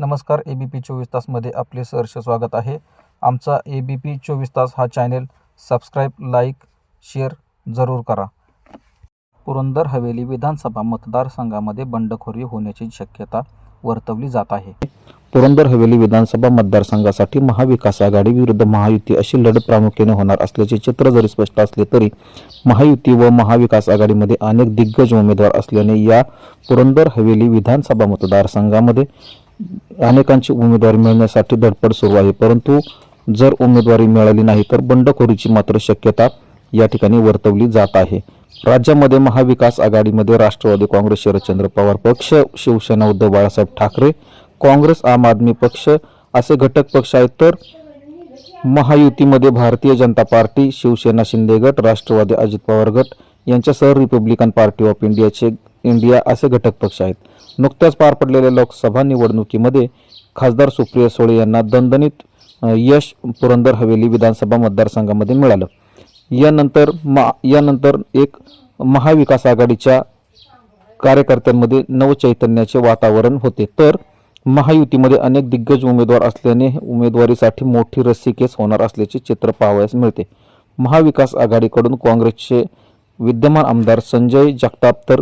नमस्कार A B P चोवीस तासमध्ये आपले सहर्ष स्वागत आहे. आमचा ए बी पी चोवीस तास हा चॅनेल सबस्क्राईब लाईक शेअर जरूर करा. पुरंदर हवेली विधानसभा मतदारसंघामध्ये बंडखोरी होण्याची शक्यता वर्तवली जात आहे. पुरंदर हवेली विधानसभा मतदारसंघासाठी महाविकास आघाडी विरुद्ध महायुती अशी लढत प्रामुख्याने होणार असल्याचे चित्र जरी स्पष्ट असले तरी महायुती व महाविकास आघाडीमध्ये अनेक दिग्गज उमेदवार असल्याने या पुरंदर हवेली विधानसभा मतदारसंघामध्ये अनेकांची उमेदवारी मिळण्यासाठी धडपड सुरू आहे. परंतु जर उमेदवारी मिळाली नाही तर बंडखोरीची मात्र शक्यता या ठिकाणी वर्तवली जात आहे. राज्यामध्ये महाविकास आघाडीमध्ये राष्ट्रवादी काँग्रेस शरदचंद्र पवार पक्ष शिवसेना उद्धव बाळासाहेब ठाकरे काँग्रेस आम आदमी पक्ष असे घटक पक्ष आहेत. तर महायुतीमध्ये भारतीय जनता पार्टी शिवसेना शिंदे गट राष्ट्रवादी अजित पवार गट यांच्यासह रिपब्लिकन पार्टी ऑफ इंडियाचे इंडिया असे घटक पक्ष आहेत. नुकत्याच पार पडलेल्या लोकसभा निवडणुकीमध्ये खासदार सुप्रिया सुळे यांना दणदणीत यश पुरंदर हवेली विधानसभा मतदारसंघामध्ये मिळालं. यानंतर मा यानंतर एक महाविकास आघाडीच्या कार्यकर्त्यांमध्ये नवचैतन्याचे वातावरण होते. तर महायुतीमध्ये अनेक दिग्गज उमेदवार असल्याने उमेदवारीसाठी मोठी रस्सीकेस होणार असल्याचे चित्र पाहावयास मिळते. महाविकास आघाडीकडून काँग्रेसचे विद्यमान आमदार संजय जगताप तर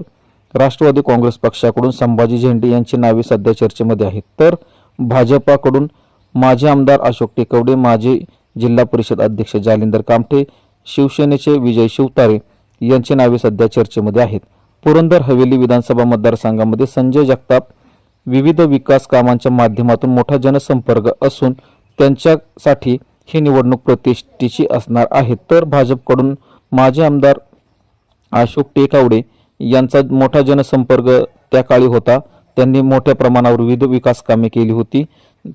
राष्ट्रवादी काँग्रेस पक्षाकडून संभाजी झेंडे यांची नावे सध्या चर्चेमध्ये आहेत. तर भाजपाकडून माजी आमदार अशोक टेकवडे माजी जिल्हा परिषद अध्यक्ष जालिंदर कामठे शिवसेनेचे विजय शिवतारे यांची नावे सध्या चर्चेमध्ये आहेत. पुरंदर हवेली विधानसभा मतदारसंघामध्ये संजय जगताप विविध विकास कामांच्या माध्यमातून मोठा जनसंपर्क असून त्यांच्यासाठी ही निवडणूक प्रतिष्ठेची असणार आहे. तर भाजपकडून माजी आमदार अशोक टेकावडे यांचा मोठा जनसंपर्क त्या काळी होता. त्यांनी मोठ्या प्रमाणावर विविध विकास कामे केली होती.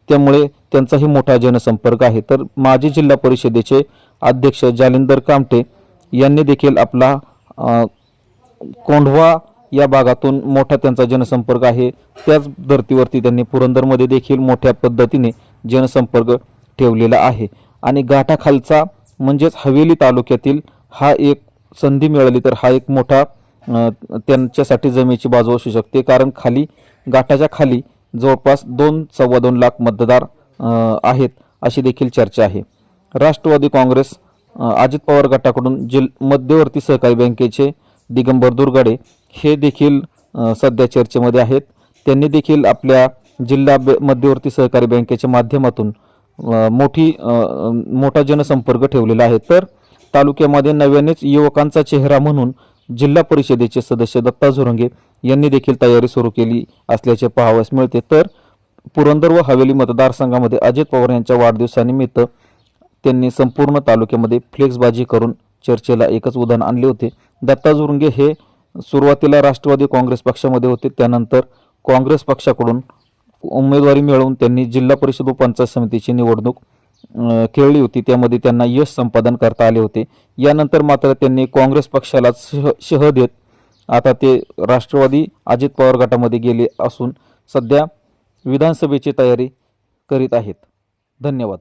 त्यामुळे त्यांचाही मोठा जनसंपर्क आहे. तर माजी जिल्हा परिषदेचे अध्यक्ष जालिंदर कामटे यांनी देखील आपला कोंढवा या भागातून मोठा त्यांचा जनसंपर्क आहे. त्याच धर्तीवरती त्यांनी पुरंदरमध्ये देखील मोठ्या पद्धतीने जनसंपर्क ठेवलेला आहे. आणि गाठाखालचा म्हणजेच हवेली तालुक्यातील हा एक संधी मिळाली. तर हा एक मोठा त्यांच्यासाठी जमेची बाजू असू शकते. कारण खाली गाठाच्या खाली जवळपास दोन सव्वा दोन लाख मतदार आहेत अशी देखील चर्चा आहे. राष्ट्रवादी काँग्रेस अजित पवार गटाकडून जिल मध्यवर्ती सहकारी बँकेचे दिगंबर दुर्गाडे हे देखील सध्या चर्चेमध्ये आहेत. त्यांनी देखील आपल्या जिल्हा मध्यवर्ती सहकारी बँकेच्या माध्यमातून मोठी मोठा जनसंपर्क ठेवलेला आहे. तर तालुक्यामध्ये नव्यानेच युवकांचा चेहरा म्हणून जिल्हा परिषदेचे सदस्य दत्ता झुरंगे यांनी देखील तयारी सुरू केली असल्याचे पाहावयास मिळते. तर पुरंदर व हवेली मतदारसंघामध्ये अजित पवार यांच्या वाढदिवसानिमित्त त्यांनी संपूर्ण तालुक्यामध्ये फ्लेक्सबाजी करून चर्चेला एकच उदाहरण आणले होते. दत्ता झुरंगे हे सुरुवातीला राष्ट्रवादी काँग्रेस पक्षामध्ये होते. त्यानंतर काँग्रेस पक्षाकडून उमेदवारी मिळवून त्यांनी जिल्हा परिषद व पंचायत समितीची निवडणूक खेळली होती. त्यामध्ये त्यांना यश संपादन करता आले होते. यानंतर मात्र त्यांनी काँग्रेस पक्षाला शह शह देत आता ते राष्ट्रवादी अजित पवार गटामध्ये गेले असून सध्या विधानसभेची तयारी करीत आहेत. धन्यवाद.